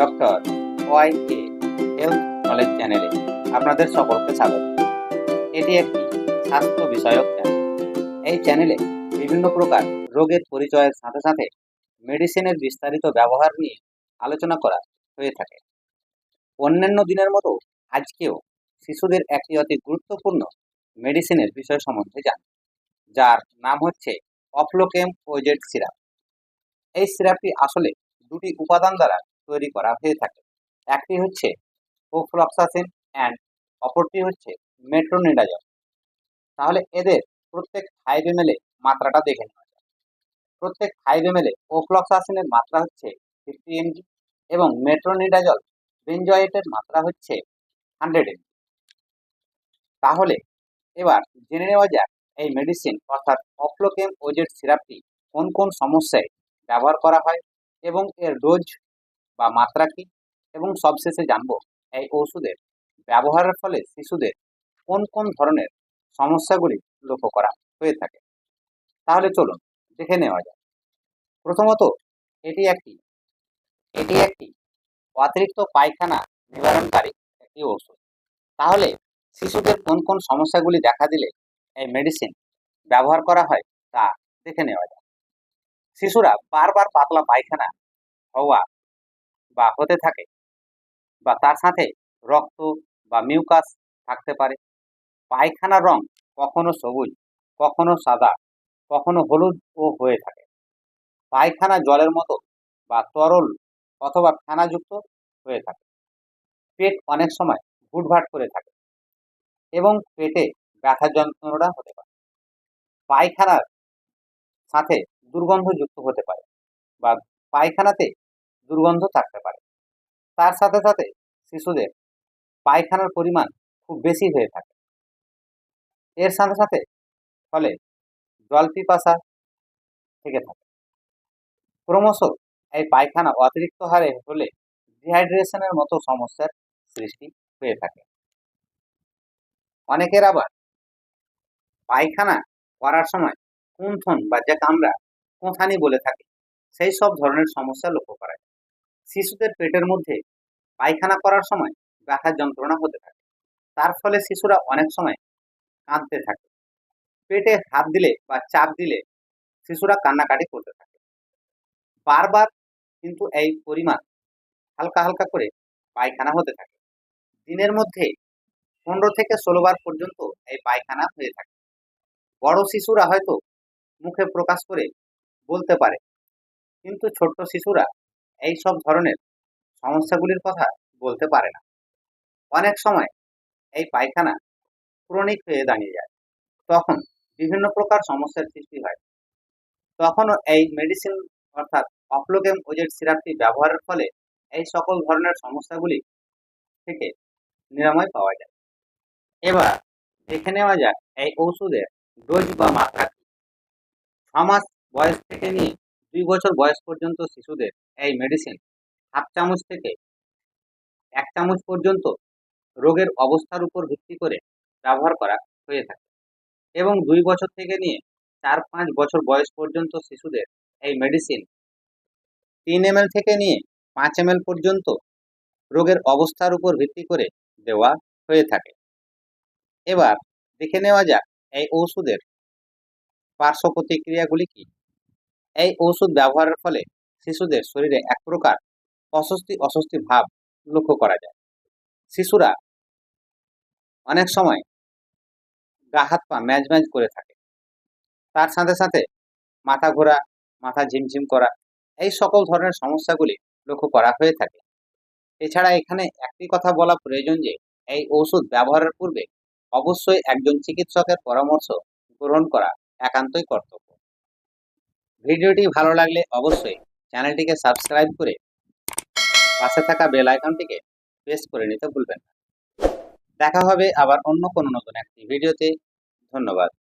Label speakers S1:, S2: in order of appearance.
S1: Doctor Y K health knowledge চ্যানেলে আপনাদের সকলকে স্বাগত। এটি একটি স্বাস্থ্য বিষয়ক চ্যানেল। এই চ্যানেলে বিভিন্ন প্রকার রোগের পরিচয়ের সাথে সাথে মেডিসিনের বিস্তারিত ব্যবহার নিয়ে আলোচনা করা হয়ে থাকে। অন্যান্য দিনের মতো আজকেও শিশুদের একটি অতি গুরুত্বপূর্ণ মেডিসিনের বিষয় সম্বন্ধে জান যার নাম হচ্ছে অফলোকেম ওজেড সিরাপ। এই সিরাপটি আসলে দুটি উপাদান দ্বারা তৈরি করা হয়ে থাকে। একটি হচ্ছে ওফ্লক্সাসিন অ্যান্ড অপরটি হচ্ছে মেট্রোনিডাজল। তাহলে এদের প্রত্যেক ফাইভ এম মাত্রাটা দেখে নেওয়া যায় প্রত্যেক ফাইভ এম এল ওফ্লক্সাসিনের মাত্রা হচ্ছে ফিফটি এমজি এবং মেট্রোনিডাজল বেঞ্জয়েটের মাত্রা হচ্ছে হান্ড্রেড এমজি। তাহলে এবার জেনে নেওয়া যাক এই মেডিসিন অর্থাৎ অফ্লোকেম ওজেড সিরাপটি কোন কোন সমস্যায় ব্যবহার করা হয় এবং এর ডোজ বা মাত্রা কি? এবং সবশেষে জানব এই ওষুধের ব্যবহারের ফলে শিশুদের কোন কোন ধরনের সমস্যাগুলি লক্ষ্য করা হয়ে থাকে। তাহলে চলুন দেখে নেওয়া যাক। প্রথমত, এটি একটি এটি একটি অতিরিক্ত পায়খানা নিবারণকারী একটি ওষুধ তাহলে শিশুদের কোন কোন সমস্যাগুলি দেখা দিলে এই মেডিসিন ব্যবহার করা হয় তা দেখে নেওয়া যায় শিশুরা বারবার পাতলা পায়খানা হওয়া বা হতে থাকে বা তার সাথে রক্ত বা মিউকাস থাকতে পারে। পায়খানার রং কখনো সবুজ, কখনো সাদা, কখনো হলুদ ও হয়ে থাকে। পায়খানা জলের মতো বা তরল অথবা ফেনাযুক্ত হয়ে থাকে। পেট অনেক সময় ভুটভাট করে থাকে এবং পেটে ব্যথা যন্ত্রণা হতে পারে। পায়খানার সাথে দুর্গন্ধযুক্ত হতে পারে বা পায়খানাতে দুর্গন্ধ থাকতে পারে। তার সাথে সাথে শিশুদের পায়খানার পরিমাণ খুব বেশি হয়ে থাকে। এর সাথে সাথে ফলে জল পিপাসা থেকে থাকে। ক্রমশ এই পায়খানা অতিরিক্ত হারে হলে ডিহাইড্রেশনের মতো সমস্যার সৃষ্টি হয়ে থাকে। অনেকের আবার পায়খানা করার সময় কুন্থন বা যাকে আমরা কোঁথানি বলে থাকি, সেই সব ধরনের সমস্যা লক্ষ্য করা যায়। শিশুদের পেটের মধ্যে পায়খানা করার সময় ব্যথার যন্ত্রণা হতে থাকে। তার ফলে শিশুরা অনেক সময় কাঁদতে থাকে। পেটে হাত দিলে বা চাপ দিলে শিশুরা কান্নাকাটি করতে থাকে। বারবার কিন্তু এই পরিমাণ হালকা হালকা করে পায়খানা হতে থাকে। দিনের মধ্যে পনেরো থেকে ষোলো বার পর্যন্ত এই পায়খানা হয়ে থাকে। বড় শিশুরা হয়তো মুখে প্রকাশ করে বলতে পারে, কিন্তু ছোট্ট শিশুরা এই সব ধরনের সমস্যাগুলির কথা বলতে পারে না। অনেক সময় এই পায়খানা ক্রনিক হয়ে দাঁড়িয়ে যায়। তখন বিভিন্ন প্রকার সমস্যার সৃষ্টি হয়। তখনও এই মেডিসিন অর্থাৎ অফ্লোগেম ওজেড সিরাপটি ব্যবহারের ফলে এই সকল ধরনের সমস্যাগুলি থেকে নিরাময় পাওয়া যায়। এবার দেখে নেওয়া যাক এই ওষুধের ডোজ বা মাত্রা কি? ছ মাস বয়স থেকে নিয়ে দুই বছর বয়স পর্যন্ত শিশুদের এই মেডিসিন হাফ চামচ থেকে এক চামচ পর্যন্ত রোগের অবস্থার উপর ভিত্তি করে ব্যবহার করা হয়ে থাকে এবং দুই বছর থেকে নিয়ে চার পাঁচ বছর বয়স পর্যন্ত শিশুদের এই মেডিসিন তিন এম থেকে নিয়ে পাঁচ এম পর্যন্ত রোগের অবস্থার উপর ভিত্তি করে দেওয়া হয়ে থাকে। এবার দেখে নেওয়া যাক এই ওষুধের পার্শ্ব প্রতিক্রিয়াগুলি কি? এই ওষুধ ব্যবহারের ফলে শিশুদের শরীরে এক প্রকার অস্বস্তি অস্বস্তি ভাব লক্ষ্য করা যায়। শিশুরা অনেক সময় গা, হাত, পা ম্যাজ ম্যাজ করে থাকে। তার সাথে সাথে মাথা ঘোরা, মাথা ঝিমঝিম করা এই সকল ধরনের সমস্যাগুলি লক্ষ্য করা হয়ে থাকে। এছাড়া এখানে একটি কথা বলা প্রয়োজন যে, এই ওষুধ ব্যবহারের পূর্বে অবশ্যই একজন চিকিৎসকের পরামর্শ গ্রহণ করা একান্তই কর্তব্য। ভিডিওটি ভালো লাগলে অবশ্যই চ্যানেলটিকে সাবস্ক্রাইব করে পাশে থাকা বেল আইকনটিকে প্রেস করে নিতে ভুলবেন না। দেখা হবে আবার অন্য কোনো নতুন একটি ভিডিওতে। ধন্যবাদ।